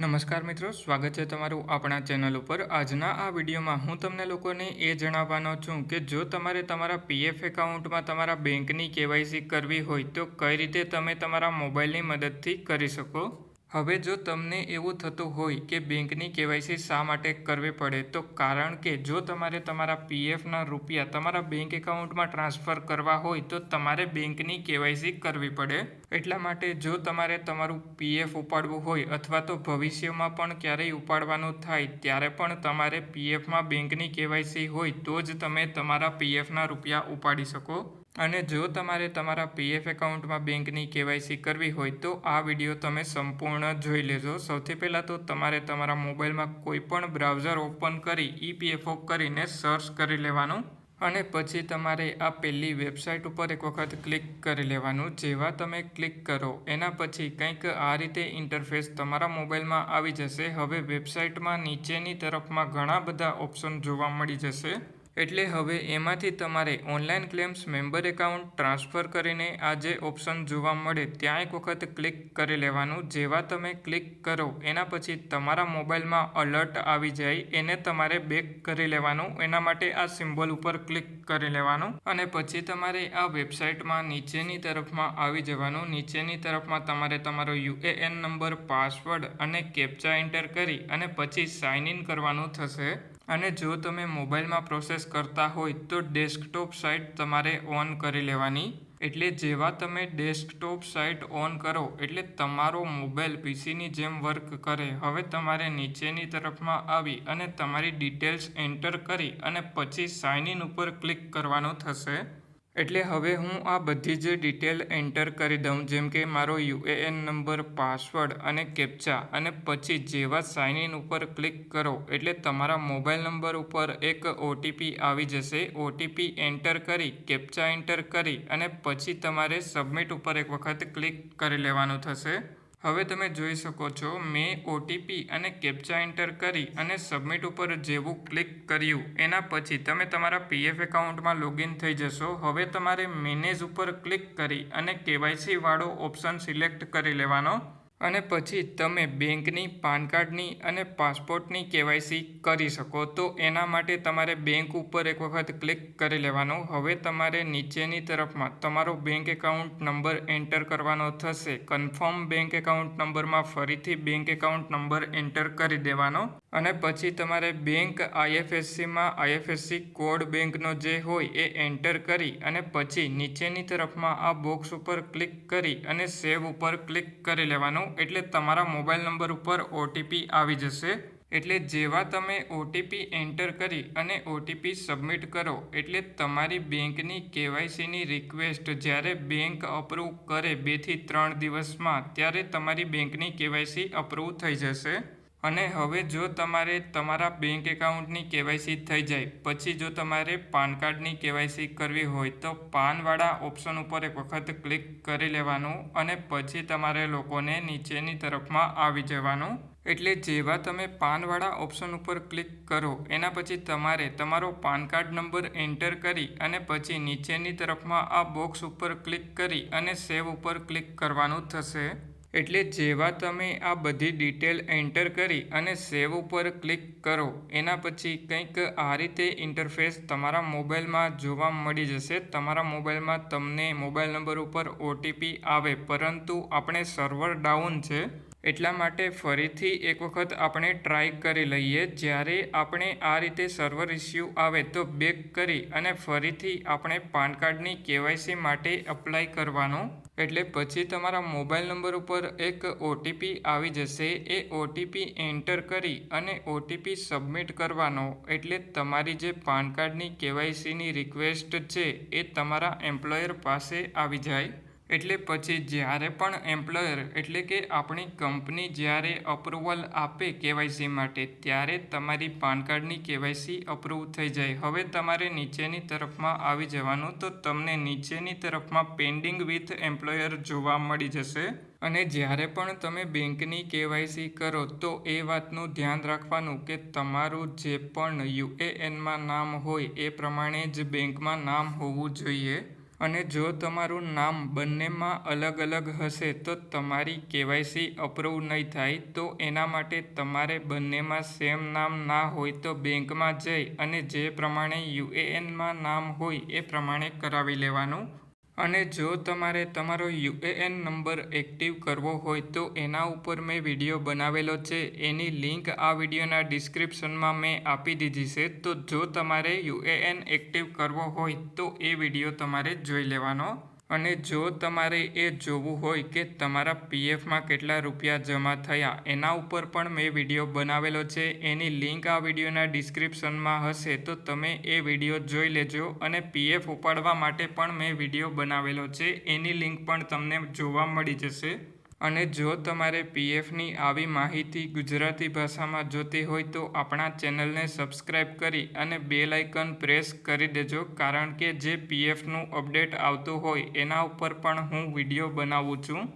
નમસ્કાર મિત્રો, સ્વાગત છે તમારું આપણા ચેનલ ઉપર. આજના આ વિડીયોમાં હું તમને લોકોને એ જણાવવાનો છું કે જો તમારે તમારા પીએફ એકાઉન્ટમાં તમારા બેંકની કેવાયસી કરવી હોય તો કઈ રીતે તમે તમારા મોબાઈલની મદદથી કરી શકો? હવે જો તમને એવું થતું હોય કે બેંકની કેવાયસી શા માટે કરવી પડે, તો કારણ કે જો તમારે તમારા પીએફના રૂપિયા તમારા બેંક એકાઉન્ટમાં ટ્રાન્સફર કરવા હોય, તો તમારે બેંકની કેવાયસી કરવી પડે. એટલા માટે જો તમારે તમારું પીએફ ઉપાડવું હોય અથવા તો ભવિષ્યમાં પણ ક્યારેય ઉપાડવાનું થાય, ત્યારે પણ તમારે પીએફમાં બેંકની કેવાયસી હોય, તો જ તમે તમારા પીએફના રૂપિયા ઉપાડી શકો. અને જો તમારે તમારા પીએફ એકાઉન્ટમાં બેંકની કેવાયસી કરવી હોય તો આ વીડિયો તમે સંપૂર્ણ જોઈ લેજો. સૌથી પહેલાં તો તમારે તમારા મોબાઈલમાં કોઈ પણ બ્રાઉઝર ઓપન કરી ઈપીએફઓ કરીને સર્ચ કરી લેવાનું અને પછી તમારે આ પહેલી વેબસાઇટ ઉપર એક વખત ક્લિક કરી લેવાનું. જેવા તમે ક્લિક કરો, એના પછી કંઈક આ રીતે ઇન્ટરફેસ તમારા મોબાઈલમાં આવી જશે. હવે વેબસાઇટમાં નીચેની તરફમાં ઘણા બધા ઓપ્શન જોવા મળી જશે. એટલે હવે એમાંથી તમારે online claims member account transfer કરીને આ જે ઓપ્શન જોવા મળે ત્યાં એક વખત ક્લિક કરી લેવાનું. જેવા તમે ક્લિક કરો, એના પછી તમારા મોબાઈલમાં અલર્ટ આવી જાય, એને તમારે બેક કરી લેવાનું. એના માટે આ સિમ્બોલ ઉપર ક્લિક કરી લેવાનું. અને પછી તમારે આ વેબસાઇટમાં નીચેની તરફમાં આવી જવાનું. નીચેની તરફમાં તમારે તમારો યુએએન નંબર, પાસવર્ડ અને કેપ્ચા એન્ટર કરી અને પછી સાઇન ઇન કરવાનું થશે. અને જો તમે મોબાઈલમાં પ્રોસેસ કરતા હોય તો ડેસ્કટોપ સાઇટ તમારે ઓન કરી લેવાની. એટલે જેવા તમે ડેસ્કટોપ સાઇટ ઓન કરો, એટલે તમારો મોબાઈલ પીસીની જેમ વર્ક કરે. હવે તમારે નીચેની તરફમાં આવી અને તમારી ડિટેલ્સ એન્ટર કરી અને પછી સાઇન ઇન ઉપર ક્લિક કરવાનું થશે. એટલે હવે હું આ બધી જ ડિટેલ એન્ટર કરી દઉં, જેમ કે મારો યુએએન નંબર પાસવર્ડ અને કેપ્ચા અને પછી જેવા સાઇન ઇન ઉપર ક્લિક કરો, એટલે તમારા મોબાઈલ નંબર ઉપર એક ઓટીપી આવી જશે. ઓટીપી એન્ટર કરી કેપ્ચા એન્ટર કરી, અને પછી તમારે સબમિટ ઉપર એક વખત ક્લિક કરી લેવાનું થશે. હવે તમે જોઈ શકો છો, મેં ઓટીપી અને કેપ્ચા એન્ટર કરી અને સબમિટ ઉપર જેવું ક્લિક કર્યું. એના પછી તમે તમારા પીએફ એકાઉન્ટમાં લોગિન થઈ જશો. હવે તમારે મેનેજ ઉપર ક્લિક કરી અને કેવાયસી વાળો ઓપ્શન સિલેક્ટ કરી લેવાનો. અને પછી તમે બેંકની, પાન કાર્ડની અને પાસપોર્ટની કેવાયસી કરી શકો. તો એના માટે તમારે બેંક ઉપર એક વખત ક્લિક કરી લેવાનું. હવે તમારે નીચેની તરફમાં તમારો બેંક એકાઉન્ટ નંબર એન્ટર કરવાનો થશે. કન્ફર્મ બેંક એકાઉન્ટ નંબરમાં ફરીથી બેંક એકાઉન્ટ નંબર એન્ટર કરી દેવાનો. અને પછી તમારે બેંક આઈએફએસસીમાં આઈએફએસસી કોડ બેંકનો જે હોય એ એન્ટર કરી અને પછી નીચેની તરફમાં આ બોક્સ ઉપર ક્લિક કરી અને સેવ ઉપર ક્લિક કરી લેવાનું. એટલે તમારા મોબાઈલ નંબર ઉપર ઓટીપી આવી જશે. એટલે જેવા તમે ઓટીપી એન્ટર કરી અને ઓટીપી સબમિટ કરો, એટલે તમારી બેંકની કેવાયસીની રિક્વેસ્ટ જ્યારે બેંક અપ્રૂવ કરે બેથી ત્રણ દિવસમાં, ત્યારે તમારી બેંકની કેવાયસી અપ્રૂવ થઈ જશે. અને હવે જો તમારે તમારા બેંક એકાઉન્ટની કેવાયસી થઈ જાય, પછી જો તમારે પાન કાર્ડની કેવાયસી કરવી હોય, તો પાનવાળા ઓપ્શન ઉપર એક વખત ક્લિક કરી લેવાનું અને પછી તમારે લોકોને નીચેની તરફમાં આવી જવાનું. એટલે જેવા તમે પાનવાળા ઓપ્શન ઉપર ક્લિક કરો, એના પછી તમારે તમારો પાન કાર્ડ નંબર એન્ટર કરી અને પછી નીચેની તરફમાં આ બોક્સ ઉપર ક્લિક કરી અને સેવ ઉપર ક્લિક કરવાનું થશે. એટલે જેવા તમે આ બધી ડિટેલ એન્ટર કરી અને સેવ ઉપર ક્લિક કરો, એના પછી કંઈક આ રીતે ઇન્ટરફેસ તમારા મોબાઈલમાં જોવા મળી જશે. તમારા મોબાઈલમાં તમને મોબાઈલ નંબર ઉપર ઓટીપી આવે, પરંતુ આપણે સર્વર ડાઉન છે. એટલા માટે ફરીથી એક વખત આપણે ટ્રાય કરી લઈએ. જ્યારે આપણે આ રીતે સર્વર ઇસ્યુ આવે તો બેક કરી અને ફરીથી આપણે પાન કાર્ડની કેવાયસી માટે અપ્લાય કરવાનું. એટલે પછી તમારા મોબાઈલ નંબર ઉપર એક ઓટીપી આવી જશે. એ ઓટીપી એન્ટર કરી અને ઓટીપી સબમિટ કરવાનો. એટલે તમારી જે પાન કાર્ડની કેવાયસીની રિક્વેસ્ટ છે એ તમારા એમ્પ્લોયર પાસે આવી જાય. એટલે પછી જ્યારે પણ એમ્પ્લોયર એટલે કે આપણી કંપની જ્યારે અપ્રુવલ આપે કેવાયસી માટે, ત્યારે તમારી પાન કાર્ડની કેવાયસી અપ્રૂવ થઈ જાય. હવે તમારે નીચેની તરફમાં આવી જવાનું, તો તમને નીચેની તરફમાં પેન્ડિંગ વિથ એમ્પ્લોયર જોવા મળી જશે. અને જ્યારે પણ તમે બેંકની કેવાયસી કરો, તો એ વાતનું ધ્યાન રાખવાનું કે તમારું જે પણ યુએએનમાં નામ હોય, એ પ્રમાણે જ બેંકમાં નામ હોવું જોઈએ. અને જો તમારું નામ બંનેમાં અલગ અલગ હશે તો તમારી કેવાયસી અપ્રૂવ નહીં થાય, તો એના માટે તમારે બંનેમાં સેમ નામ ના હોય તો બેંકમાં જઈ અને જે પ્રમાણે યુએએનમાં નામ હોય એ પ્રમાણે કરાવી લેવાનું. અને જો તમારે તમારો યુએએન નંબર એક્ટિવ કરવો હોય તો એના ઉપર મેં વીડિયો બનાવેલો છે. એની લિંક આ વિડીયોના ડિસ્ક્રિપ્શનમાં મેં આપી દીધી છે. તો જો તમારે યુએએન એક્ટિવ કરવો હોય તો એ વીડિયો તમારે જોઈ લેવાનો અને જો તમારે એ જોવું હોય કે તમારા પીએફમાં કેટલા રૂપિયા જમા થયા, એના ઉપર પણ મેં વીડિયો બનાવેલો છે. એની લિંક આ વિડીયોના ડિસ્ક્રિપ્શનમાં હશે, તો તમે એ વીડિયો જોઈ લેજો અને પીએફ ઉપાડવા માટે પણ મેં વીડિયો બનાવેલો છે. એની લિંક પણ તમને જોવા મળી જશે. અને જો તમારે પીએફની આવી માહિતી ગુજરાતી ભાષામાં જોતી હોય તો આપણા ચેનલને સબસ્ક્રાઈબ કરી અને બેલ આઇકન પ્રેસ કરી દેજો. કારણ કે જે પીએફનું અપડેટ આવતું હોય એના ઉપર પણ હું વીડિયો બનાવું છું.